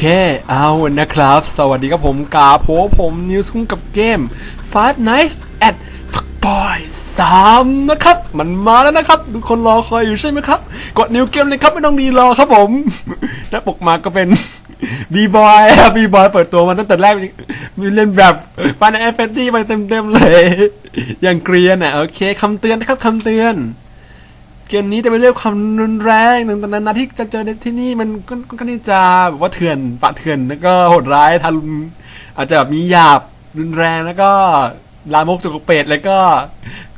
เคเอานะครับ สวัสดีครับผมกาโผผมนิวส์คุ้งกับเกม Five Nights at Boy 3นะครับ มันมาแล้วนะครับ ทุกคนรอคอยอยู่ใช่ไหมครับ กดนิวเกมเลยครับไม่ต้องรีรอครับผมและปกมาก็เป็นบีบอยบีบอยเปิดตัวมาตั้งแต่แรก มีเล่นแบบฟานแอฟเฟนตี้ไปเต็มๆเลย อย่างเกรียนอะ โอเคคำเตือนนะครับคำเตือน เกมนี้จะเป็นเรื่องความรุนแรงหนึ่งตอนนั้นนะที่จะเจอในที่นี่มันก็ก็ก็นี่จะแบบว่าเถื่อนปะเถื่อนแล้วก็โหดร้ายทารุณอาจจะแบบมีหยาบรุนแรงแล้วก็ลามกจุกเปรตแล้วก็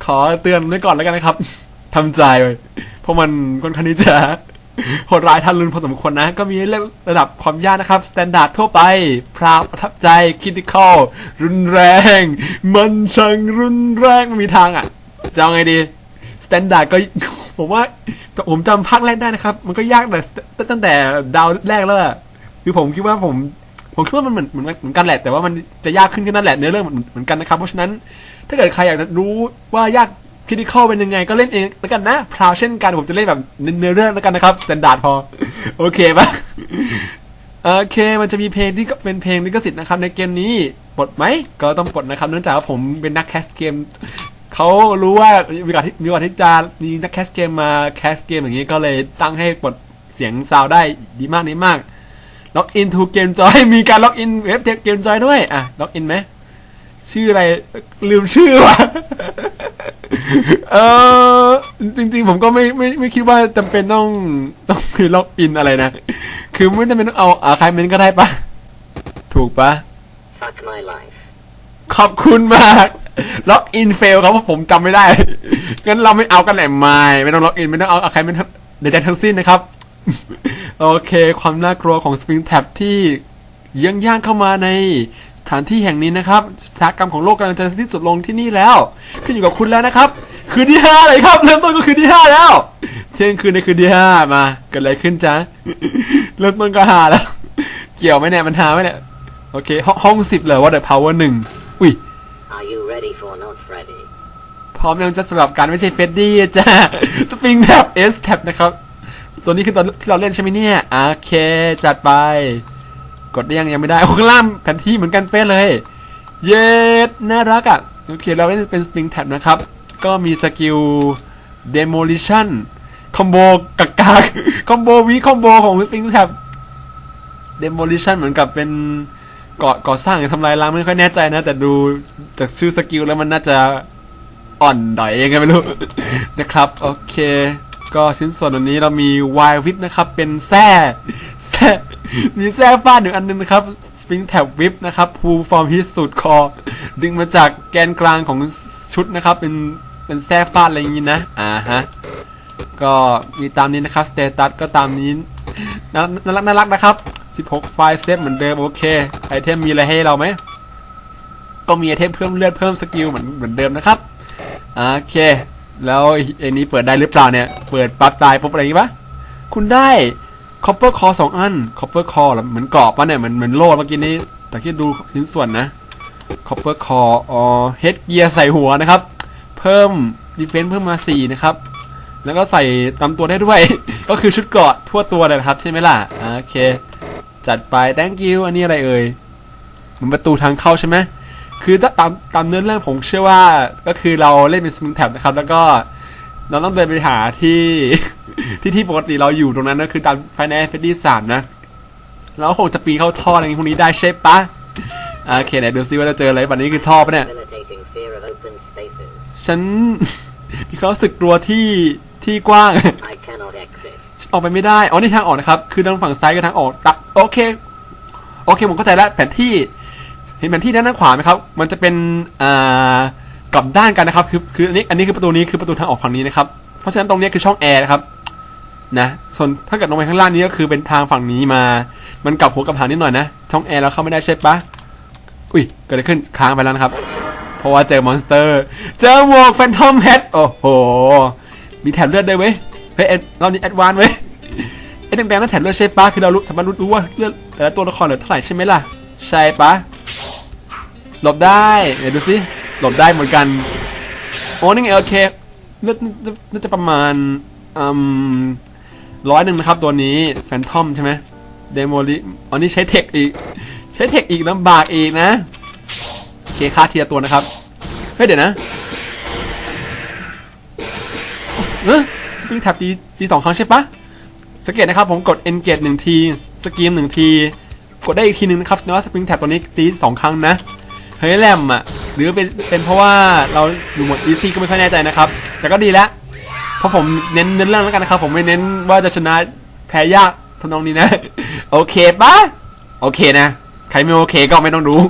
ขอเตือนไว้ก่อนแล้วกันนะครับทำใจไว้เพราะมันค่อนข้างที่จะโหดร้ายทารุณพอสมควรนะ ก็มีระดับความยากนะครับสแตนดาร์ดทั่วไป พราวประทับใจคิด i คอลรุนแรง มันช่างรุนแรงไม่มีทางอะ จะเอาไงดี แตนดาร์ดก็ ผมว่าผมจำภาคแรกได้นะครับ มันก็ยากแต่ตั้งแต่ดาวแรกแล้วอะคือผมคิดว่าผม ผมคิดว่ามันเหมือนเหมือนเหมือนกันแหละ แต่ว่ามันจะยากขึ้นแค่นั้นแหละเนื้อเรื่องเหมือนเหมือนกันนะครับ เพราะฉะนั้น ถ้าเกิดใครอยากจะรู้ว่ายากคิดิคอลเป็นยังไงก็เล่นเองแล้วกันนะพราวเช่นกันผมจะเล่นแบบเนื้อเรื่องแล้วกันนะครับสแตนดาร์ดพอ โอเคปะโอเค มันจะมีเพลงที่ก็เป็นเพลงลิขสิทธิ์นะครับในเกมนี้ปลดไหมก็ต้องปลดนะครับเนื่องจากว่าผมเป็นนักแคสเกม เขารู้ว่ามีโอกาสที่มีโอกาสที่จะมีนักแคสเกมมาแคสเกมอย่างนี้ก็เลยตั้งให้ปลดเสียงซาวได้ดีมากนี้มากล็อกอินทูเกมจอยมีการล็อกอินเว็บเกมจอยด้วย อะล็อกอินไหมชื่ออะไรลืมชื่อว่ะเออจริง ๆ ผมก็ไม่ไม่ไม่คิดว่าจำเป็นต้องต้องมีล็อกอินอะไรนะ คือไม่จำเป็นต้องเอาอาคายเมนก็ได้ปะถูกปะ Fuck my life. ขอบคุณมาก ล็อกอินเฟลครับเพราะผมจำไม่ได้งั้นเราไม่เอากันแหละไม่ไม่ต้องล็อกอินไม่ต้องเอาใครไม่ใดๆทั้งสิ้นนะครับ โอเค ความน่ากลัวของ Spring Tab ที่ยังย่างเข้ามาในสถานที่แห่งนี้นะครับชะตากรรมของโลกกำลังจะสิ้นสุดลงที่นี่แล้ว ขึ้นอยู่กับคุณแล้วนะครับ คืนที่ห้าเลยครับเริ่มต้นก็คืนที่ห้าแล้ว เที่ยงคืนในคืนที่ห้ามาเกิดอะไรขึ้นจ๊ะเริ่มต้นก็หาแล้ว เกี่ยวไหมเนี่ยมันหาไหมเนี่ยโอเคห้องห้องสิบเลยว่าเดอะพาวเวอร์หนึ่งอุ้ย Are you ready for Not Freddy? พร้อมยังจะสำหรับการไม่ใช่เฟดดี้จ้าสปริงแท็บเอสแท็บนะครับ ตัวนี้คือตอนที่เราเล่นใช่ไหมเนี่ย โอเค จัดไป กดได้ยังยังไม่ได้ โอ้ข้างล่างแผนที่เหมือนกันเป๊ะเลย เย็ดน่ารักอะ โอเค เราเล่นเป็นสปริงแท็บนะครับ ก็มีสกิล demolition คอมโบกักกากคอมโบวีคอมโบของสปริงแท็บ demolition เหมือนกับเป็นก่อก่อสร้างหรือทำลายล้างไม่ค่อยแน่ใจนะ แต่ดูจากชื่อสกิลแล้วมันน่าจะ อ่อนดอยยังไงไม่รู้ นะครับ โอเค ก็ชิ้นส่วนอันนี้เรามีวายวิปนะครับ เป็นแส้แส้มีแส้ฟาดหนึ่งอันนึงนะครับสปริงแท็บวิปนะครับพูฟอร์มฮิตสูตรคอ ดึงมาจากแกนกลางของชุดนะครับ เป็นเป็นแส้ฟาดอะไรอย่างนี้นะ อ่าฮะ ก็มีตามนี้นะครับสเตตัสก็ตามนี้น่าน่ารักน่ารักนะครับ16 ไฟล์เซฟเหมือนเดิมโอเค ไอเทมมีอะไรให้เราไหม ก็มีไอเทมเพิ่มเลือดเพิ่มสกิลเหมือนเหมือนเดิมนะครับ โอเค แล้วไอ้นี้เปิดได้หรือเปล่าเนี่ย เปิดปั๊บตายปุ๊บอะไรอย่างงี้ปะคุณได้คอปเปอร์คอสองอันคอปเปอร์คอเหมือนกรอบปะเนี่ยเหมือนเหมือนโล่เมื่อกี้นี้แต่ที่ดูชิ้นส่วนนะคอปเปอร์คออ๋อเฮดเกียร์ใส่หัวนะครับ เพิ่มดีเฟนส์เพิ่มมา4นะครับ แล้วก็ใส่ตามตัวได้ด้วย ก็คือชุดเกราะทั่วตัวเลยนะครับ ใช่ไหมล่ะ โอเค จัดไป thank you อันนี้อะไรเอ่ยเหมือนประตูทางเข้าใช่ไหม คือถ้าตามตามเนื้อเรื่องผมเชื่อว่าก็คือเราเล่นเป็นสมิงแท็บนะครับ แล้วก็เราต้องเดินไปหาที่ที่ที่ปกติเราอยู่ตรงนั้นก็คือตามภายในเฟดดี้สามนะเราคงจะปีนเข้าท่ออะไรอย่างนี้พวกนี้ได้ใช่ปะโอเคไหนดูซิว่าเราเจออะไรวันนี้คือท่อปะเนี่ยฉันมีความรู้สึกกลัวที่ที่กว้างออกไปไม่ได้ อ๋อ นี่ทางออกนะครับ คือทางฝั่งซ้ายกับทางออกตะโอเค โอเค ผมเข้าใจแล้ว แผนที่ ห็นแผนที่ด้านขวาไหมครับ มันจะเป็นอ่ากลับด้านกันนะครับ คือคืออันนี้อันนี้คือประตูนี้คือประตูทางออกฝั่งนี้นะครับ เพราะฉะนั้นตรงนี้คือช่องแอร์นะครับนะส่วนถ้าเกิดลงไปข้างล่างนี้ก็คือเป็นทางฝั่งนี้มา มันกลับหัวกลับหางนิดหน่อยนะช่องแอร์เราเข้าไม่ได้ใช่ปะอุ้ยเกิดอะไรขึ้นค้างไปแล้วนะครับ เพราะว่าเจอมอนสเตอร์ เจอหมวกแฟนทอมเฮดโอ้โหมีแถบเลือดด้วยเว้ยเฮ้ยเอ็ดเรานี่แอดวานเว้ยไอ้แดงๆนั่นแถบเลือดใช่ปะคือเรารู้สามารถรู้ว่าเลือดแต่ละตัวละครเหลือเท่าไหร่ใช่ไหมล่ะใช่ปะ หลบได้เดี๋ยวดูสิหลบได้เหมือนกันโอ้นี่ไงโอเคเลือดน่าจะน่าจะประมาณอืมร้อยหนึ่งนะครับตัวนี้แฟนทอมใช่ไหมเดโมลิอันนี้ใช้เทคอีก ใช้เทคอีกลำบากอีกนะโอเคค่าเทีละตัวนะครับเฮ้ยเดี๋ยวนะเออสปริงแท็บตีตีสองครั้งใช่ปะสังเกตนะครับผมกด engage หนึ่งทีสกรีมหนึ่งที กดได้อีกทีหนึ่งนะครับแต่ว่าสปริงแท็บตัวนี้ตีสองครั้งนะเฮ้ยแรมอะหรือเป็นเป็นเพราะว่าเราอยู่หมด easy ก็ไม่ค่อยแน่ใจนะครับ แต่ก็ดีแล้วเพราะผมเน้นเน้นเรื่องแล้วกันนะครับ ผมไม่เน้นว่าจะชนะแพ้ยากทำนองนี้นะ โอเคปะโอเคนะ ใครไม่โอเคก็ไม่ต้องรู้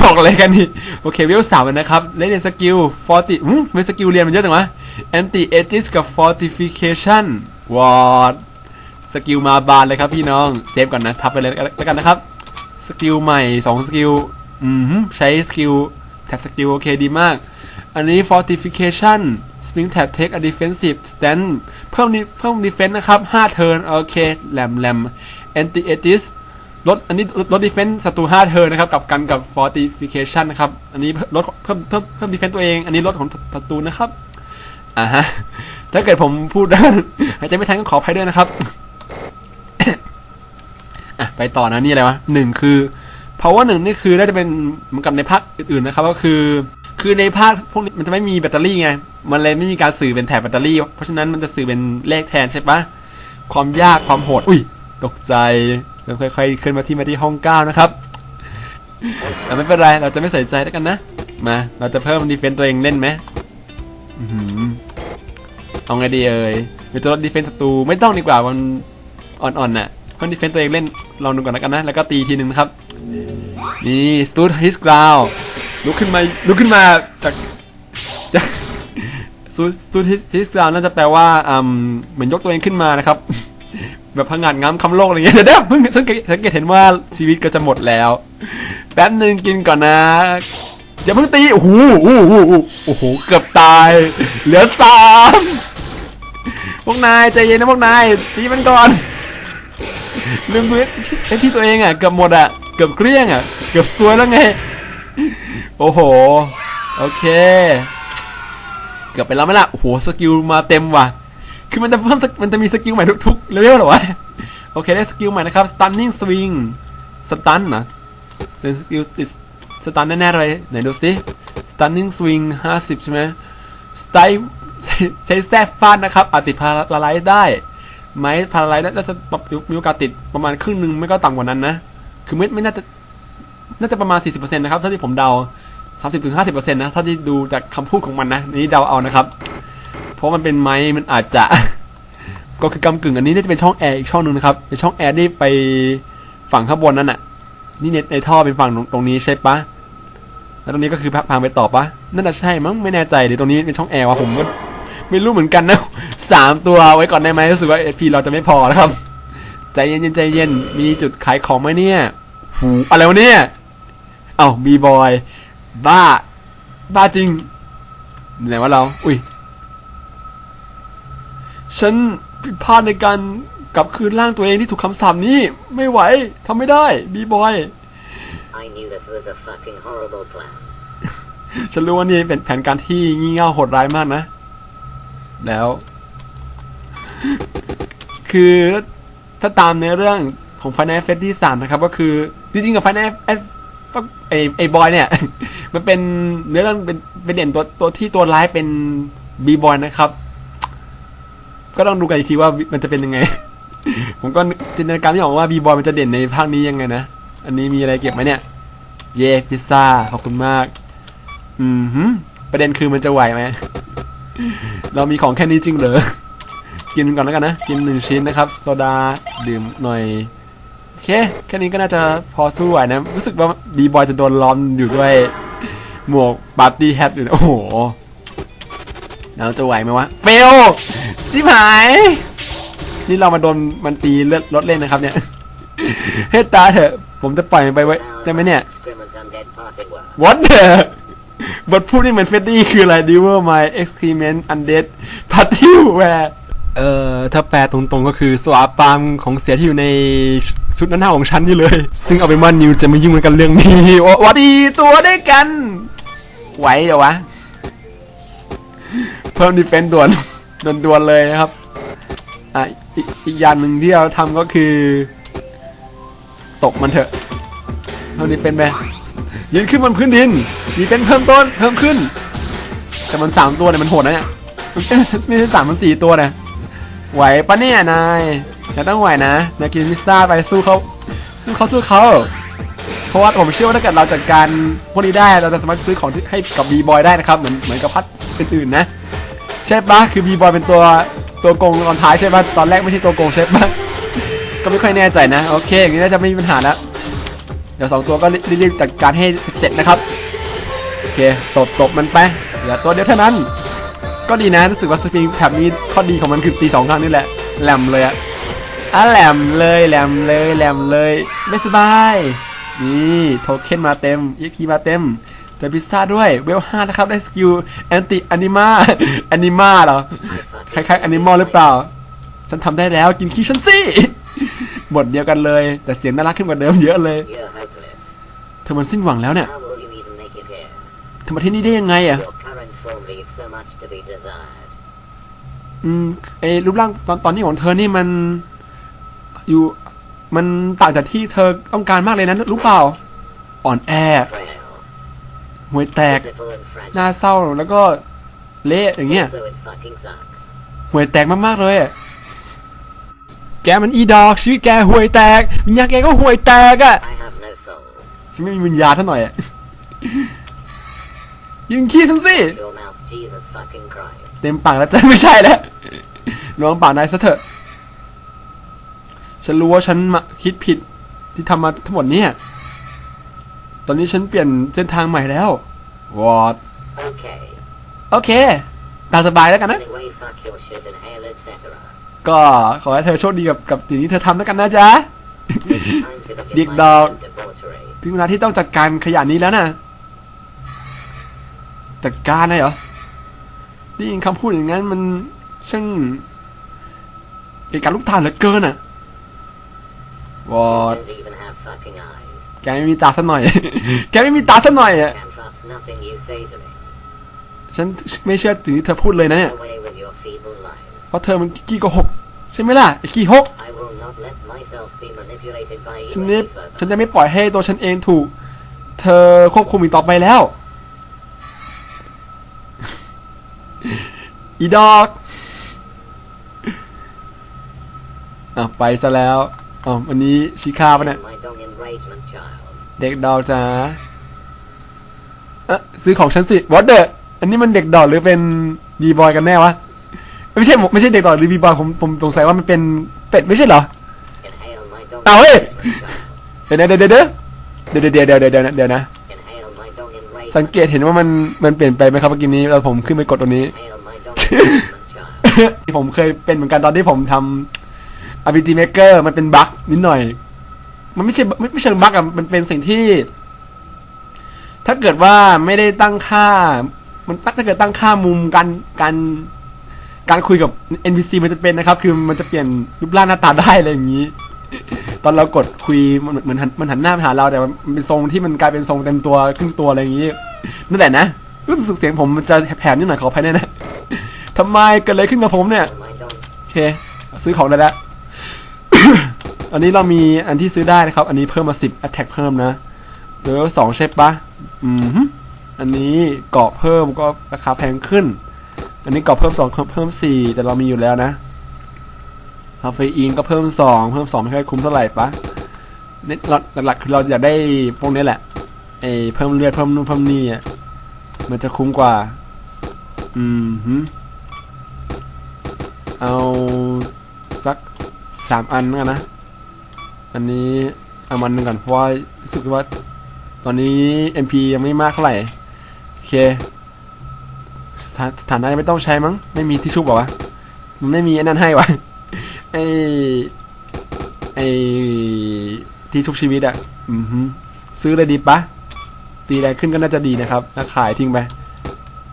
บอกเลยกันนี่โอเควิวสามนะครับเล่นในสกิล40อืมไม่สกิลเรียนมันเยอะจังวะ anti aegis กับ fortification วอด สกิลมาบานเลยครับพี่น้องเซฟก่อนนะทับไปเลยแล้วกันนะครับสกิลใหม่2สกิลอืมใช้สกิลแท็บสกิลโอเคดีมาก อันนี้ fortification spring tab take a defensive stand เพิ่มเพิ่ม defense นะครับ 5 turn โอเคแหลมแหลม anti aegis ลดอันนี้ลด defense ศัตรู5 turn นะครับ กับกันกับ fortification นะครับ อันนี้ลดเพิ่มเพิ่มเพิ่ม defense ตัวเอง อันนี้ลดของศัตรูนะครับ อ่าฮะ ถ้าเกิดผมพูดด้านหายใจไม่ทันก็ขออภัยด้วยนะครับ ไปต่อนะนี่อะไรวะหนึ่งคือ power หนึ่งนี่คือน่าจะเป็นเหมือนกับในภาคอื่นๆนะครับ ก็คือ คือในภาคพวกนี้มันจะไม่มีแบตเตอรี่ไง มันเลยไม่มีการสื่อเป็นแถบแบตเตอรี่ เพราะฉะนั้นมันจะสื่อเป็นเลขแทนใช่ปะความยากความโหดอุ้ยตกใจเราค่อยๆขึ้นมาที่มาที่ห้องเก้านะครับแต่ไม่เป็นไรเราจะไม่ใส่ใจแล้วกันนะมาเราจะเพิ่มดีเฟนต์ตัวเองเล่นไหมเอาไงดีเอ่ยเดี๋ยวจะลดดีเฟนต์ศัตรูไม่ต้องดีกว่ามันอ่อนๆน่ะ เพิ่มดีเฟนต์ตัวเองเล่นลองดูก่อนแล้วกันนะ แล้วก็ตีทีหนึ่งนะครับ นี่สตูดฮิสกราวลุกขึ้นมาลุกขึ้นมาจากจากสตูดฮิสกราวน่าจะแปลว่าอืมเหมือนยกตัวเองขึ้นมานะครับ แบบพังงานง้ำคำโลกอะไรเงี้ยเดี๋ยวเดี๋ยวเพิ่งสังเกตสังเกตเห็นว่าชีวิตก็จะหมดแล้ว แป๊บหนึ่งกินก่อนนะอย่าเพิ่งตีโอ้โหโอ้โหโอ้โหเกือบตาย เหลือสามพวกนายใจเย็นนะพวกนายตีมันก่อน ลืมดูไอ้ที่ตัวเองอะเกือบหมดอะเกือบเกลี้ยงอะเกือบซวยแล้วไง โอ้โห โอเค เกือบไปแล้วไหมล่ะโอ้โหสกิลมาเต็มว่ะ คือมันจะเพิ่มมันจะมีสกิลใหม่ทุกๆเลเวลหรอวะ โอเคได้สกิลใหม่นะครับ stunning swing สตันนะเป็นสกิลติดสตันแน่ๆเลยไหนดูสิ stunning swing 50 ใช่ไหม style ใช้แซฟฟาดนะครับอาจติดพาราไลซ์ได้ ไหมพาราไลซ์น่าจะมีโอกาสติดประมาณครึ่งหนึ่งไม่ก็ต่ำกว่านั้นนะ คือไม่ไม่น่าจะน่าจะประมาณ 40%นะครับเท่าที่ผมเดา 30-50%นะเท่าที่ดูจากคำพูดของมันนะ นี่เดาเอานะครับ เพราะมันเป็นไม้มันอาจจะ ก็คือกำกึ่งอันนี้น่าจะเป็นช่องแอร์อีกช่องหนึ่งนะครับเป็นช่องแอร์ที่ไปฝั่งข้างบนนั่นน่ะ นี่เน็ตในท่อเป็นฝั่งตรงนี้ใช่ปะแล้วตรงนี้ก็คือพังไปต่อปะนั่นน่ะใช่มั้งไม่แน่ใจหรือตรงนี้เป็นช่องแอร์วะผมก็ ไม่รู้เหมือนกันนะสามตัวไว้ก่อนได้ไหมรู้สึกว่าเอพีเราจะไม่พอนะครับ ใจเย็นๆใจเย็นมีจุดขายของไหมเนี่ยหูอะไรวะเนี่ย เอ้าบีบอยบ้า บ้าจริงไหนว่าเรา อุ้ย ฉันผิดพลาดในการกลับคืนร่างตัวเองที่ถูกคำสาปนี้ ไม่ไหวทำไม่ได้บีบอย I knew this was a fucking horrible plan. ฉันรู้ว่านี่เป็นแผนการที่งี่เง่าโหดร้ายมากนะ แล้ว คือถ้าตามในเรื่องของ Final Fantasy ที่สามนะครับ ก็คือ จริงๆกับ Final f a n t a s ไอไอบอยเนี่ย มันเป็นเนื้อเรื่องเป็นเป็นเด่นตัวตัวที่ตัวร้ายเป็นบีบอยนะครับ ก็ต้องดูกันอีกทีว่ามันจะเป็นยังไง ผมก็จินตนาการไม่ออกว่าบีบอยมันจะเด่นในภาคนี้ยังไงนะ อันนี้มีอะไรเก็บไหมเนี่ย เย่พิซซ่าขอบคุณมาก อืมหืมประเด็นคือมันจะไหวไหม เรามีของแค่นี้จริงเหรอ กินก่อนแล้วกันนะ กินหนึ่งชิ้นนะครับ โซดา ดื่มหน่อยโอเค แค่นี้ก็น่าจะพอสู้ไหวนะ รู้สึกว่าบีบอยจะโดนล้อมอยู่ด้วย หมวกปาร์ตี้แฮทอยู่นะโอ้โหแล้วจะไหวไหมวะเฟลที่หายนี่เรามาโดนมันตีเลือดรถเล่นนะครับเนี่ยเฮ้ตาเถอะ ผมจะปล่อยมันไปไว้ได้ไหมเนี่ย Grimmer's undead parting work. What the บทพูดนี่เหมือนเฟดดี้คืออะไร d e v e r my excrement undead party where เอ่อถ้าแปลตรงๆก็คือสวาปามของเสียที่อยู่ในชุดนั้นหน้าของฉันนี่เลย ซึ่งเอาเป็นว่านิวจะไม่ยุ่งกันเรื่องนี้โอ้วัดดีตัวได้วยกัน ไหวเดี๋ยววะ เพิ่มดีเฟนด่วนด่วนๆเลยนะครับอะอีกอีกอย่างหนึ่งที่เราทำก็คือ ตกมันเถอะเท่านี้เป็นไป ยืนขึ้นบนพื้นดินมีเป็นเพิ่มต้นเพิ่มขึ้น แต่มันสามตัวเนี่ยมันโหดนะเนี่ยมันไม่ใช่สามมันสี่ตัวนะไหวปะเนี่ยนายนายต้องไหวนะนายกินพิซซ่าไปสู้เขาสู้เขาสู้เขาเพราะว่าผมเชื่อว่าถ้าเกิดเราจัดการพวกนี้ได้เราจะสามารถซื้อของที่ให้กับบีบอยได้นะครับเหมือนเหมือนกับพัดอื่นๆนะใช่ปะคือบีบอยเป็นตัวตัวโกงตอนท้ายใช่ปะตอนแรกไม่ใช่ตัวโกงใช่ปะก็ไม่ค่อยแน่ใจนะ โอเคอย่างนี้น่าจะไม่มีปัญหาแล้ว ดี๋ยวสองตัวก็รีบๆจัดการให้เสร็จนะครับโอเคตบตบมันไปเหลือตัวเดียวเท่านั้น ก็ดีนะรู้สึกว่าสปริงแท็บนี้ข้อดีของมันคือตีสองครั้งนี่แหละแหลมเลยอะอะแหลมเลยแหลมเลยแหลมเลยสบายสบายนี่โทเค็นมาเต็ม EP มาเต็มเจอพิซซ่าด้วยเวลห้านะครับได้สกิลแอนติอนิมาอนิมาเหรอคล้ายๆอนิมอลหรือเปล่า ฉันทำได้แล้วกินขี้ฉันสิบทเดียวกันเลย แต่เสียงน่ารักขึ้นกว่าเดิมเยอะเลย You're hopeless. เธ อมันสิ้นหวังแล้วเนี่ย How will you even make it here? เธอมาที่นี่ได้ยังไงอะ Your current form leaves so much to be desired. อืมไอรูปร่างตอนตอนนี้ของเธอนี่มัน อยู่มันต่างจากที่เธอต้องการมากเลยนะรู้เปล่า อ่อนแอ Frail. ห่วยแตก Pitiful and fragile. หน้าเศร้าแล้วก็เละอย่างเงี้ย So it fucking sucks. ห่วยแตกมากๆเลยอะแกมันอีดอกชีวิตแกห่วยแตกวิญญาณแกก็ห่วยแตกอะ I have no soul. ฉันไม่มีวิญญาณเท่าหน่อยอะยิงขี้ฉันสิ Your mouth, Jesus fucking Christ. เต็มปากแล้วจะไม่ใช่แล้วลองปากนายซะเถอะ ฉันรู้ว่าฉันมาคิดผิดที่ทำมาทั้งหมดเนี่ย ตอนนี้ฉันเปลี่ยนเส้นทางใหม่แล้ววอด Okay. โอเค ตามสบายแล้วกันนะ Anyway, fuck your shit and hail, etc. ก็ขอให้เธอโชคดีกับกับสิ่งที่เธอทำแล้วกันนะจ๊ะ Time to begin Dick my dog. ถึงเวลาที่ต้องจัดการขยะนี้แล้วนะจัดการเลยเหรอได้ยินคำพูดอย่างนั้นมันช่างเกะกะลูกตานเหลือเกินอะวอดแกไม่มีตาสักหน่อย แกไม่มีตาสักหน่อยอะฉันไม่เชื่อสิ่งที่เธอพูดเลยนะเนี่ยเพราะเธอมันขี้โกหกใช่ไหมล่ะไอ้ขี้หก ฉัน any นี้ further. ฉันจะไม่ปล่อยให้ตัวฉันเองถูก เธอควบคุมอีกต่อไปแล้ว อีดอกอะไปซะแล้วอ๋อวันนี้ชิคาปะเนี่ย My dong enragement child. เด็กดอกจ้าเอะซื้อของฉันสิวอเดอร์อันนี้มันเด็กดอกหรือเป็นบีบอยกันแน่วะไม่ใช่ไม่ใช่เด็กดอกหรือบีบอยผมผมสงสัยว่ามันเป็นเป็ดไม่ใช่เหรอ Inhale my dong Ah, wait. enragement child. เดี๋ยวนะเดี๋ยวเดี๋ยวเดี๋ยวเดี๋ยวเดี๋ยวเดี๋ยวเดี๋ยวนะเดี๋ยวนะสังเกตเห็นว่ามันมันเปลี่ยนไปไหมครับเมื่อกี้นี้เราผมขึ้นไปกดตรงนี้ที่ผมเคยเป็นเหมือนกันตอนที่ผมทำ RPG Maker มันเป็นบั๊กนิดหน่อย มันไม่ใช่ไม่ไม่เชิงบั๊กอะมันเป็นสิ่งที่ ถ้าเกิดว่าไม่ได้ตั้งค่า มันตั้งถ้าเกิดตั้งค่ามุมการการการคุยกับ NPC มันจะเป็นนะครับ คือมันจะเปลี่ยนรูปร่างหน้าตาได้อะไรอย่างนี้ ตอนเรากดคุยมันเหมือนมันหันหน้าไปหาเราแต่มันเป็นทรงที่มันกลายเป็นทรงเต็มตัวครึ่งตัวอะไรอย่างนี้นั่นแหละนะรู้สึกเสียงผมมันจะแผ่วๆนิดหน่อยขออภัยด้วยนะทำไมเกิดอะไรขึ้นกับผมเนี่ยโอเค ซื้อของได้แล้วอันนี้เรามีอันที่ซื้อได้นะครับ อันนี้เพิ่มมาสิบ attack เพิ่มนะเลเวลสองใช่ปะอืมอันนี้เกาะเพิ่มก็ราคาแพงขึ้น อันนี้เกาะเพิ่มสองเพิ่มสี่แต่เรามีอยู่แล้วนะ คาเฟอีนก็เพิ่มสองเพิ่มสองไม่ค่อยคุ้มเท่าไหร่ปะนี่เราหลักๆคือเราอยากได้พวกนี้แหละไอเพิ่มเลือดเพิ่มนู่นเพิ่มนี่อะมันจะคุ้มกว่า อืมฮึเอาสักสามอันกันนะ อันนี้เอามันหนึ่งก่อนเพราะว่ารู้สึกว่า ตอนนี้ MP ยังไม่มากเท่าไหร่โอเคสถานสถานะยังไม่ต้องใช้มั้ง ไม่มีที่ชุบบอวะมันไม่มีอ้นั่นให้วะ ไอไอที่ชุบชีวิตอะอือฮึซื้อเลยดีปะตีแรงขึ้นก็น่าจะดีนะครับแล้วขายทิ้งไป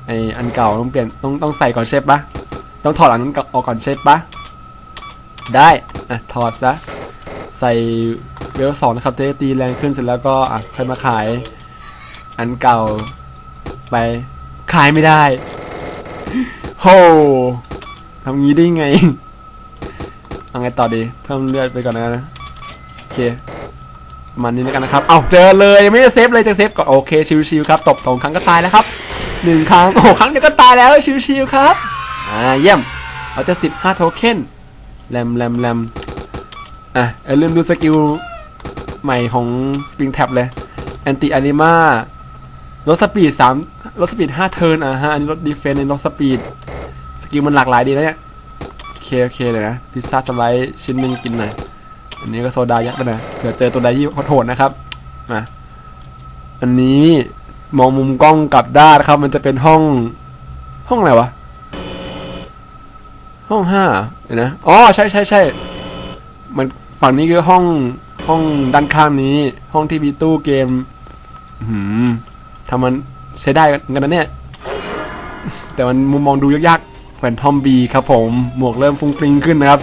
ไออันเก่าต้องเปลี่ยนต้องต้องใส่ก่อนใช่ปะต้องถอดอันนั้นออกก่อนใช่ปะได้อะถอดซะใส่เวลสองนะครับจะได้ตีแรงขึ้นเสร็จแล้วก็อะค่อยมาขาย อันเก่าไปขายไม่ได้โหทำงี้ได้ไง เอาไงต่อดี เพิ่มเลือดไปก่อนนะโอเคมันนี้แล้วกันนะครับ เอาเจอเลยยังไม่ได้เซฟเลยจะเซฟก่อนโอเคชิวๆครับตบสองครั้งก็ตายแล้วครับหนึ่งครั้งโอ้ครั้งเดียวก็ตายแล้วชิวๆครับอ่าเยี่ยมเราจะสิบห้าโทเค็นแรมแรมแรมอะเอย่าลืมดูสกิลใหม่ของ Spring Tab เลย Anti Anima ลดสปีดสามลดสปีดห้าเทิร์นอะฮะอันนี้ลดดีเฟนในลดสปีดสกิลมันหลากหลายดีนะเนี่ย เคโอเคเลยนะพิซซ่าสไลด์ชิ้นหนึ่งกินหน่อยอันนี้ก็โซดายักษ์ไปหน่อยเผื่อเจอตัวใดที่โหดนะครับมาอันนี้มองมุมกล้องกลับด้านครับ มันจะเป็นห้อง ห้องอะไรวะ ห้องห้าเดี๋ยวนะอ๋อใช่ใช่ใช่มันฝั่งนี้คือห้องห้องด้านข้างนี้ ห้องที่มีตู้เกมหืมทำมันใช้ได้กันนะเนี่ย แต่มันมุมมองดูยาก ๆเหมือนทอมบีครับผมหมวกเริ่มฟุ้งฟริ้งขึ้นนะครับ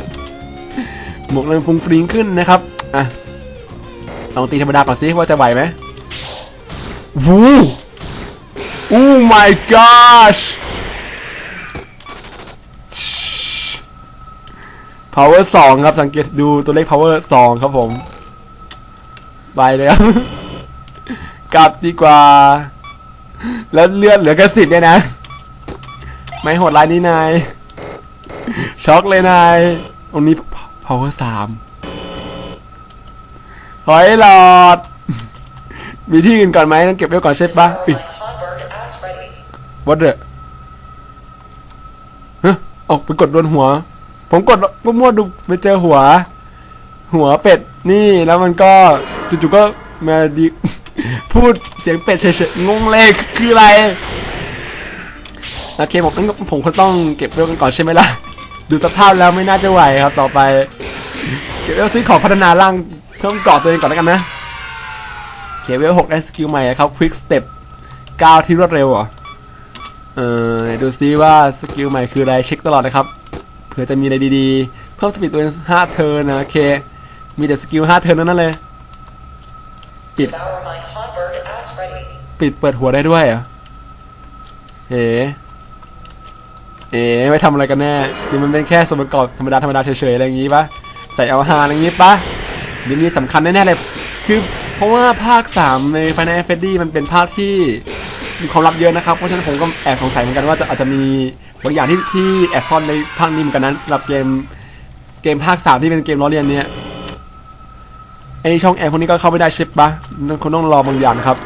หมวกเริ่มฟุ้งฟริ้งขึ้นนะครับอะลองตีธรรมดาก่อนสิว่าจะไหวไหมวู้โอ้ my gosh power สองครับสังเกตดูตัวเลข power สองครับผมไปเลยครับ กลับดีกว่า แล้วเลือดเหลือกระสิบเนี่ยนะ ไม่โหดร้ายนี่นาย ช็อกเลยนายตรงนี้ power สามหอยหลอด มีที่อื่นก่อนไหมต้องเก็บไว้ก่อนใช่ปะอุ๊ย Hamburg as ready. วัดเดอฮะออกไปกดโดนหัว ผมกดมั่วๆดูไปเจอหัว หัวเป็ดนี่แล้วมันก็จู่ๆก็มาดี พูดเสียงเป็ดเฉยๆงงเลยคืออะไร โอเคผมงั้นผมคงต้องเก็บเรื่องกันก่อนใช่ไหมล่ะ ดูสภาพแล้วไม่น่าจะไหวครับ ต่อไป เก็บเรื่องซื้อของพัฒนาร่างเพิ่มเกราะตัวเองก่อนแล้วกันนะเคเวลหกได้สกิลใหม่นะครับ Quick Step ก้าวที่รวดเร็วเหรอเออไหนดูซิว่าสกิลใหม่คืออะไรเช็คตลอดนะครับเผื่อจะมีอะไรดีๆ เพิ่มสปีดตัวเองห้าเทิร์นนะโอเค มีแต่สกิลห้าเทิร์นนั้นเลยปิด Devour my Hamburg as ready. ปิดเปิดหัวได้ด้วยเหรอเอ๋ เอ๋ไม่ทำอะไรกันแน่ นี่มันเป็นแค่ส่วนประกอบธรรมดาธรรมดาเฉยๆอะไรอย่างงี้ปะใส่เอาฮาอะไรอย่างงี้ปะเดี๋ยวนี้สำคัญแน่ๆเลย คือเพราะว่าภาค 3 ใน Final Fantasy มันเป็นภาคที่มีความลับเยอะนะครับ เพราะฉะนั้นผมก็แอบสงสัยเหมือนกันว่าจะอาจจะมีบางอย่างที่ที่แอบซ่อนในภาคนี้เหมือนกันนั้นสำหรับเกมเกมภาค 3 ที่เป็นเกมล้อเลียนเนี่ยไอช่องแอร์พวกนี้ก็เข้าไม่ได้ใช่ปะคุณต้องรอบางอย่างครับ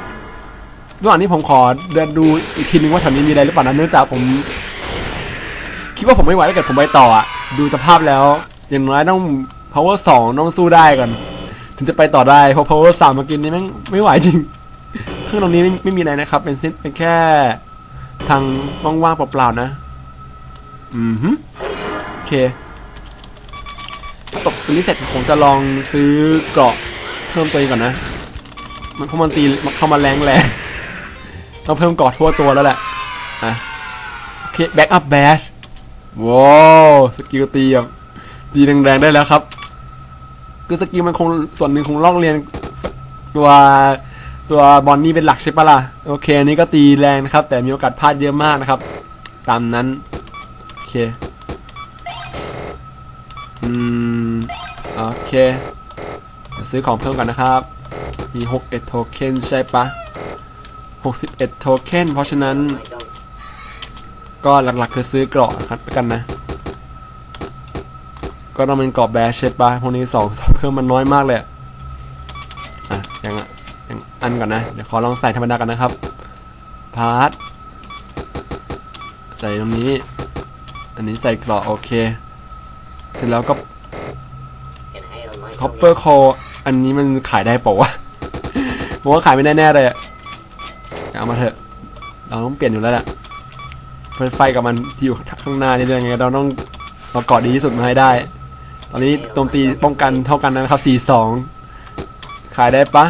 ระหว่างนี้ผมขอเดินดูอีกทีนึงว่าแถวนี้มีอะไรหรือเปล่านะเนื่องจากผม คิดว่าผมไม่ไหวถ้าเกิดผมไปต่ออะดูสภาพแล้ว อย่างน้อยต้อง power สองต้องสู้ได้ก่อน ถึงจะไปต่อได้เพราะ power สามมากินนี่แม่งไม่ไหวจริงเครื่องตรงนี้ไม่ไม่มีอะไรนะครับ เป็นเส้นเป็นแค่ทางว่างๆเปล่าๆนะ อืมฮึโอเคถ้าตกตรงนี้เสร็จผมจะลองซื้อเกราะเพิ่มตัวเองก่อนนะ มันเพราะมันตีมันเข้ามาแรงแรงต้องเพิ่มเกราะทั่วตัวแล้วแหละอะโอเคแบ็กอัพแบช ว้าวสกิลตีแบบตีแรงๆได้แล้วครับ คือสกิลมันคงส่วนหนึ่งคงลอกเรียนตัวตัวบอลนี่เป็นหลักใช่ปะล่ะโอเคอันนี้ก็ตีแรงนะครับ แต่มีโอกาสพลาดเยอะมากนะครับ ตามนั้น โอเค อืม โอเค ซื้อของเพิ่มกันนะครับ มี 61 โทเค็นใช่ปะ 61 โทเค็นเพราะฉะนั้น ก็หลักๆคือซื้อเกราะครับกันนะ ก็ต้องเป็นเกราะแบชเชตปะพวกนี้สองสองเพิ่มมันน้อยมากเลยอะอะยังอะยังอันก่อนนะ เดี๋ยวขอลองใส่ธรรมดากันนะครับ พาร์ทใส่ตรงนี้ อันนี้ใส่เกราะโอเค เสร็จแล้วก็คอปเปอร์โคอันนี้มันขายได้ป่าวะผมว่าขายไม่แน่เลยอะเอามาเถอะ เราต้องเปลี่ยนอยู่แล้วแหละ ไฟกับมันที่อยู่ข้างหน้านี่ยังไงเราต้องเอาเกาะดีที่สุดมาให้ได้ ตอนนี้โจมตีป้องกันเท่ากันนะครับ 4-2 ขายได้ปะ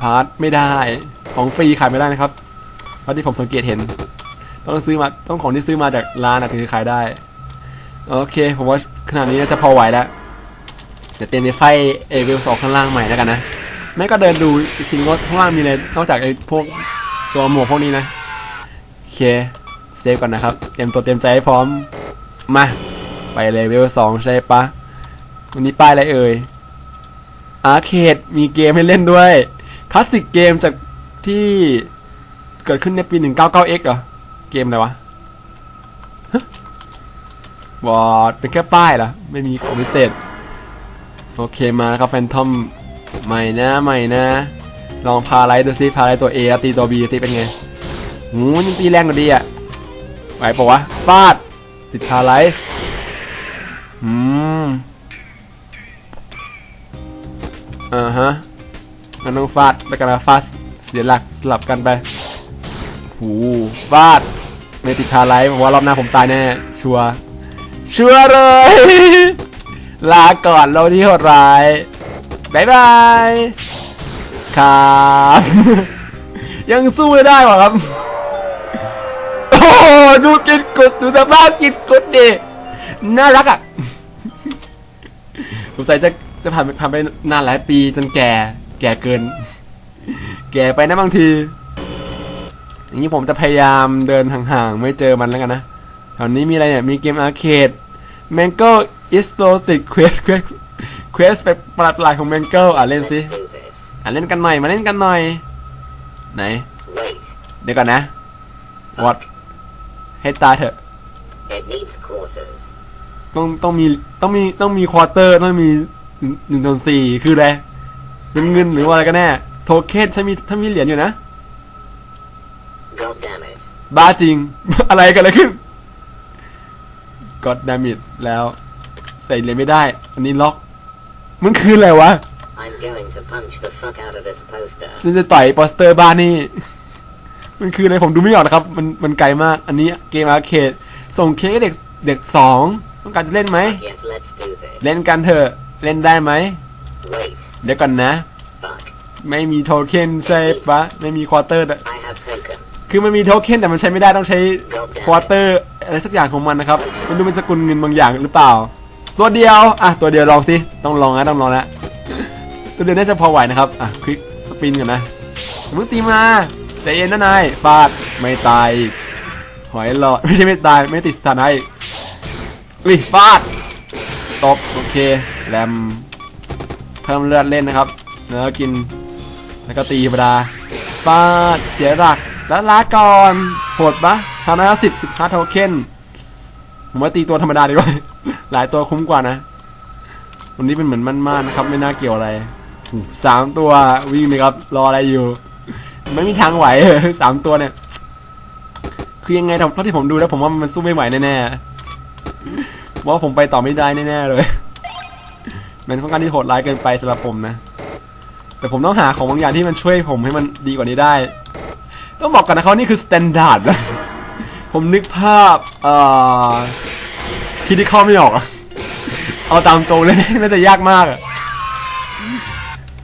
พาร์ทไม่ได้ของฟรีขายไม่ได้นะครับเพราะที่ผมสังเกตเห็น ต้องซื้อมาต้องของที่ซื้อมาจากร้านถึงจะขายได้ โอเค ผมว่าขนาดนี้จะพอไหวแล้วเดี๋ยวเตรียมไปไฟเอเวลสองข้างล่างใหม่แล้วกันนะไม่ก็เดินดูอีกทีว่าข้างล่างมีอะไรนอกจากไอ้พวกตัวหมวกพวกนี้นะโอเค ซฟก่อนนะครับเตรียมตัวเตรียมใจให้พร้อมมาไปเลเวลสองใช่ปะวันนี้ป้ายอะไรเอ่ยอาร์เคดมีเกมให้เล่นด้วยคลาสสิกเกมจากที่เกิดขึ้นในปี 199x เหรอ เกมอะไรวะบอดเป็นแค่ป้ายเหรอ ไม่มีของพิเศษ โอเคมาครับแฟนทอมใหม่นะใหม่นะ ลองพาไลท์ดูสิพาไลท์ตัว A แล้วตีตัว B ตีเป็นไงหูยังตีแรงกว่าดีอะ ไหวปะวะฟาดติดพาไลท์อืมอ่าฮะมันต้องฟาดแล้วกันนะฟาดเสียหลักสลับกันไปหูฟาดไม่ติดพาไลท์ผมว่ารอบหน้าผมตายแน่ชัวชัวเลย ลาก่อนเราที่โหดร้ายบายบายครับ ยังสู้ไม่ได้หรอครับ ดูกินกุดดูสภาพกินกุดดิน่ารักอะสงสัยจะจะผ่านผ่านไปนานหลายปีจนแก่ แก่เกิน แก่ไปนะบางที อย่างนี้ผมจะพยายามเดินห่างๆ ไม่เจอมันแล้วกันนะแถวนี้มีอะไรเนี่ย มีเกมอาร์เคด Mango is t o t i c Quest Quest Quest ไปประหลาดๆของ Mango อะเล่นสิ อะเล่นกันหน่อย มาเล่นกันหน่อย ไหน เดี๋ยวก่อนนะ What ให้ตายเถอะ It needs quarters. ต้องต้องมีต้องมีต้องมีควอเตอร์ต้องมีหนึ่งหนึ่งส่วนสี่คืออะไรเป็นเงินหรือว่าอะไรกันแน่ โทเค็นถ้ามีถ้ามีเหรียญอยู่นะ God damn it. บ้าจริง อะไรกันอะไรขึ้นกดดามิดแล้ว ใส่เหรียญไม่ได้ อันนี้ล็อก มันคืออะไรวะ I'm going to punch the fuck out of this poster. ฉันจะต่อยโปสเตอร์บ้านนี่ มันคืออะไรผมดูไม่ออกนะครับ มันมันไกลมาก อันนี้เกมอาร์เคดส่งเค้กเด็กเด็กสองต้องการจะเล่นไหม เล่นกันเถอะ เล่นได้ไหม เดี๋ยวก่อนนะ ไม่มีโทเค็นใช่ปะไม่มีควอเตอร์ คือมันมีโทเค็นแต่มันใช้ไม่ได้ต้องใช้ควอเตอร์อะไรสักอย่างของมันนะครับ มันดูเป็นสกุลเงินบางอย่างหรือเปล่า ตัวเดียว อะ ตัวเดียวลองสิ ต้องลองนะต้องลองนะ ตัวเดียวน่าจะพอไหวนะครับ อะ คลิกสปินกันนะมึงตีมา ใจเย็นนะนายฟาดไม่ตายอีกหอยหลอดไม่ใช่ไม่ตายไม่ติดสถานะอีกอุ้ยฟาดตบโอเคแรมเพิ่มเลือดเล่นนะครับแล้วกินแล้วก็ตีธรรมดาฟาดเสียหลักแล้วลาก่อนโหดปะทำนะสิบสิบห้าโทเค็นผมว่าตีตัวธรรมดาดีกว่าหลายตัวคุ้มกว่านะวันนี้เป็นเหมือนมั่นมากนะครับ ไม่น่าเกี่ยวอะไรสามตัววิ่งเลยครับรออะไรอยู่ ไม่มีทางไหวสามตัวเนี่ย คือยังไงเท่าที่ผมดูแล้ว ผมว่ามันสู้ไม่ไหวแน่ๆเพราะว่าผมไปต่อไม่ได้แน่ๆเลย มันค่อนข้างที่โหดร้ายเกินไปสำหรับผมนะ แต่ผมต้องหาของบางอย่างที่มันช่วยผมให้มันดีกว่านี้ได้ ต้องบอกกันนะครับว่านี่คือสแตนดาร์ดนะผมนึกภาพ เอ่อคิดที่เข้าไม่ออก เอาตามตรงเลยน่าจะยากมากอะ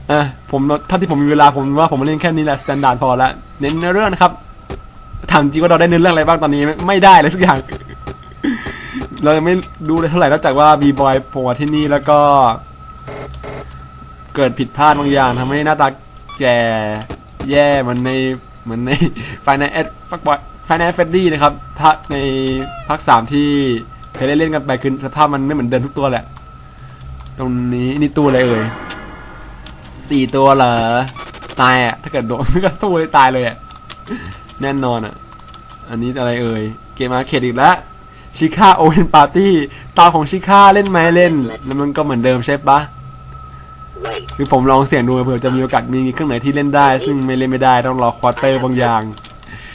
อะผมถ้าที่ผมมีเวลาผมว่าผมมาเล่นแค่นี้แหละสแตนดาร์ดพอละเน้นเนื้อเรื่องนะครับถามจริงว่าเราได้เนื้อเรื่องอะไรบ้างตอนนี้ไม่ไมได้เลยสักอย่าง เรายังไม่ดูเลยเท่าไหร่นอกจากว่าบีบอยผมที่นี่แล้วก็ เกิดผิดพลาดบางอย่างทำให้หน้าตาแก่แย่เหมือนในเหมือนในไฟในแอดฟักบอยไฟในเฟดดี้นะครับภาคในภาคสามที่เคยได้เล่นกันไปคือสภาพมันไม่เหมือนเดิมทุกตัวแหละ ตรงนี้นี่ตัวอะไรเอ่ย สี่ตัวเหรอ ตายอะ ถ้าเกิดโดนก็สู้เลยตายเลยอะ แน่นอนอะ อันนี้อะไรเอ่ย เกมอาร์เคดอีกแล้ว ชิค่าโอเวนปาร์ตี้ตาของชิค่าเล่นไหมเล่น แล้วมันก็เหมือนเดิมใช่ปะคือผมลองเสี่ยงดูเผื่อจะมีโอกาสมีเครื่องไหนที่เล่นได้ ซึ่งไม่เล่นไม่ได้ต้องรอควอเตอร์บางอย่าง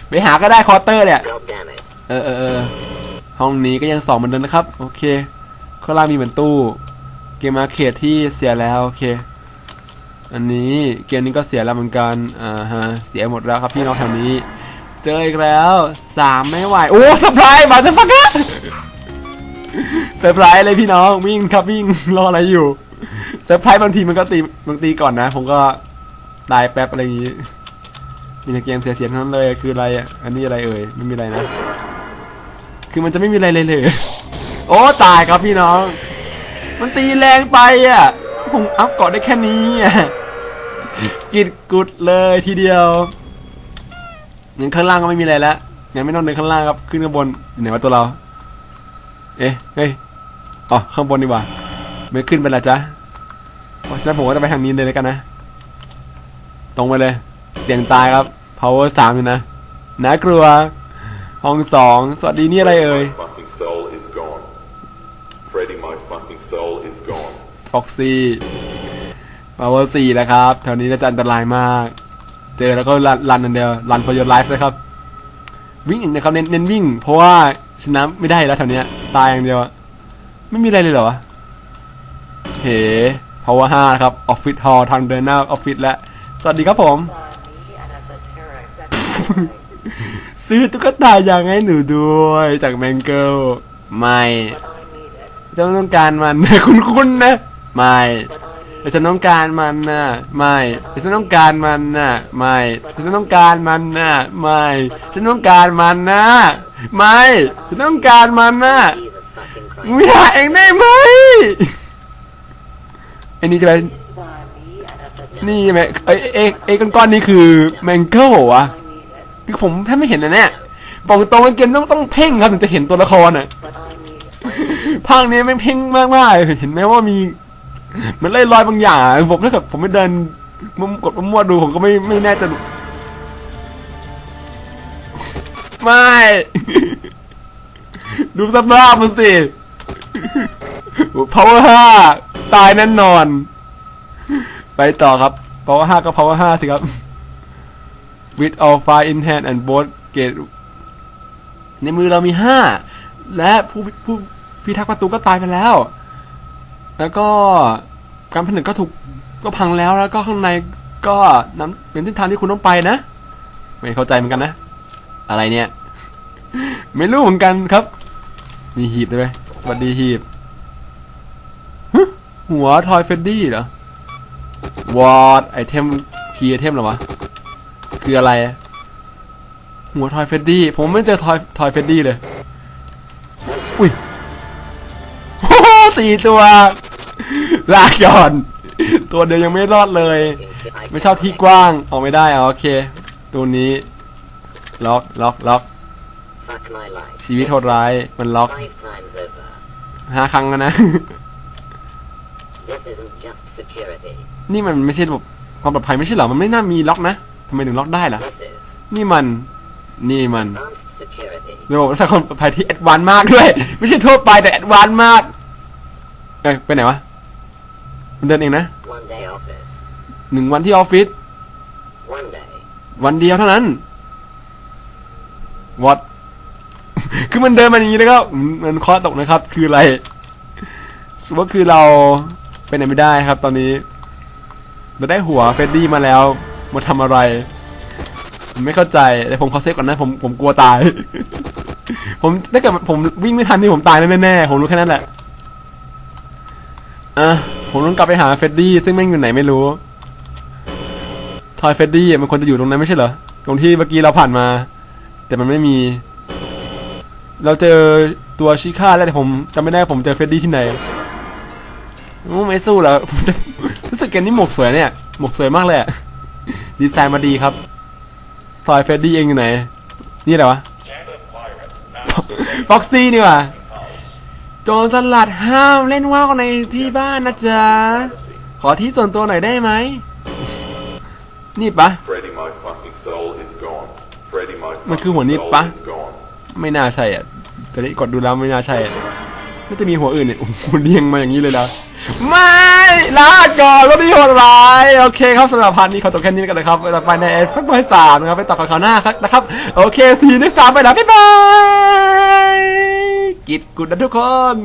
ไปหาก็ได้ควอเตอร์เนี่ย เออเออเออห้องนี้ก็ยังสองเหมือนเดิมนะครับ โอเคข้างล่างมีเหมือนตู้ เกมอาร์เคดที่เสียแล้ว โอเค อันนี้เกมนี้ก็เสียแล้วเหมือนกันอ่าฮะเสียหมดแล้วครับพี่น้องแถวนี้ เจออีกแล้วสามไม่ไหวโอ้เซอร์ไพรส์มาจะฟักะเซอร์ไพรส์เลยพี่น้องวิ่งครับวิ่งรออะไรอยู่เซอร์ไพรส์บางทีมันก็ตีบางตีก่อนนะ ผมก็ตายแป๊บอะไรอย่างงี้ มีแต่เกมเสียๆทั้งนั้นเลยคืออะไรอะอันนี้อะไรเอ่ยไม่มีอะไรนะ คือมันจะไม่มีอะไรเลยเลย โอ้ตายครับพี่น้อง มันตีแรงไปอะ ผมอัพเกาะได้แค่นี้กิดกุดเลยทีเดียวเงั้นข้างล่างก็ไม่มีอะไรแล้วงั้นไม่ต้องเดินข้างล่างครับ ขึ้นข้างบนไหนวะตัวเรา เอ๊ะเฮ้ยอ๋อข้างบนดีกว่า ไม่ขึ้นไปละจ๊ะเพราะฉะนั้นผมก็จะไปทางนี้เลยแล้วกันนะ ตรงไปเลย เสียงตายครับ power สามอยู่นะน่ากลัว ห้องสองสวัสดีนี่อะไรเอ่ย My fucking soul is gone. Freddy, my fucking soul is gone. Foxy power สี่แล้วครับแถวนี้น่าจะอันตรายมาก เจอแล้วก็รันรันอันเดียวรัน for your life เลยครับ วิ่งนะครับเน้นเน้นวิ่ง เพราะว่าชนะไม่ได้แล้วแถวนี้ตายอย่างเดียวไม่มีอะไรเลยเหรอเฮ้ power ห้าครับ office hall ทางเดินหน้าออฟฟิศแล้วสวัสดีครับผมซื้อตุ๊กตาอย่างให้หนูด้วยจากแมงเกิลไม่ But I need it. ฉันต้องการมัน คุณๆนะ ไม่แต่ฉันต้องการมันน่ะไม่แต่ฉันต้องการมันน่ะไม่แต่ฉันต้องการมันน่ะไม่ฉันต้องการมันน่ะไม่ฉันต้องการมันน่ะมึงหาเองได้ไหมไอ้นี่จะเป็นนี่ไหมไอ้ไอ้ไอ้ก้อนๆนี่คือแมงเกิลเหรอวะคือผมแทบไม่เห็นนะเนี่ยบอกตรงเกมต้องต้องเพ่งครับถึงจะเห็นตัวละครอะภาคนี้ไม่งเพ่งมากมากๆเห็นไหมว่ามี มันไล่รอยบางอย่างผมถ้าเกิดผมไม่เดินมุมกดมั่วดูผมก็ไม่ไม่แน่ใจะไม่ ดูสภาพมันสิ power ห้าตายแน่นอน ไปต่อครับ power ห้าก็ power ห้าสิครับ with all fire in hand and both gate ในมือเรามีห้าและผู้ผู้พิทักษ์ประตูก็ตายไปแล้ว แล้วก็การผนึกก็ถูกก็พังแล้วแล้วก็ข้างในก็นำเป็นเส้นทางที่คุณต้องไปนะ ไม่เข้าใจเหมือนกันนะ อะไรเนี่ย ไม่รู้เหมือนกันครับ มีหีบด้วยไหมสวัสดีหีบหัวทอยเฟดดี้เหรอวอดไอเทมคีไอเทมเหรอวะ คืออะไร หัวทอยเฟดดี้ผมไม่เจอทอยทอยเฟดดี้เลย อุ้ย สี่ตัวลากก่อน ตัวเดียวยังไม่รอดเลย I ไม่ชอบที่กว้างเอาไม่ได้เอาโอเค ตัวนี้ ล็อกล็อกล็อก fuck my life. ชีวิตโหดร้ายมันล็อก Five times over. ห้าครั้งแล้วนะ This isn't just security. นี่มันไม่ใช่ระบบความปลอดภัยไม่ใช่เหรอ มันไม่น่ามีล็อกนะทำไมถึงล็อกได้ล่ะ This is นี่มัน นี่มัน advanced security. ระบบรักษาความปลอดภัยที่แอดวานซ์มากด้วย ไม่ใช่ทั่วไปแต่แอดวานซ์มาก ไปไหนวะมันเดินเองนะ One day off it. หนึ่งวันที่ออฟฟิศ One day. วันเดียวเท่านั้น what คือมันเดินมาอย่างนี้แล้วก็อืมมันคอตกนะครับ คืออะไรสมมติว่าคือเราไปไหนไม่ได้ครับ ตอนนี้ เราได้หัวเฟดดี้มาแล้วมาทำอะไรผมไม่เข้าใจแต่ผมขอเซฟก่อนนะผมผมกลัวตาย ผมถ้าเกิดผมวิ่งไม่ทันนี่ผมตายแน่ๆผมรู้แค่นั้นแหละ อะผมต้องกลับไปหาเฟดดี้ซึ่งแม่งอยู่ไหนไม่รู้ทอยเฟดดี้มันควรจะอยู่ตรงนั้นไม่ใช่เหรอ ตรงที่เมื่อกี้เราผ่านมา แต่มันไม่มี เราเจอตัวชิค่าแล้วแต่ผมจำไม่ได้ผมเจอเฟดดี้ที่ไหนโอ้ไม่สู้แล้วรู้สึกแกนี่หมวกสวยเนี่ยหมวกสวยมากเลยดีไซน์มาดีครับทอยเฟดดี้เองอยู่ไหน นี่อะไรวะฟ็อกซี่นี่ว่ะ โจรสลัดห้ามเล่นว่าวในที่บ้านนะจ๊ะ ขอที่ส่วนตัวหน่อยได้ไหม นี่ปะ Freddy, my fucking soul is gone. Freddy, my มันคือ fucking หัวนิด soul ปะ is gone. ไม่น่าใช่อะแต่นี่กดดูแล้วไม่น่าใช่อะน่าจะมีหัวอื่นเนี่ยโอ้โหเรียงมาอย่างนี้เลยนะไม่ลาก่อนก็มีโหดร้ายโอเคครับสำหรับพาร์ทนี้ขอจบแค่นี้กันนะครับไปในเอฟเฟกต์บอยสามนะครับไปต่อกันคราวหน้าครับนะครับ โอเคซีน e สามไปแล้วบ๊ายบาย กิดกุดนะทุกคน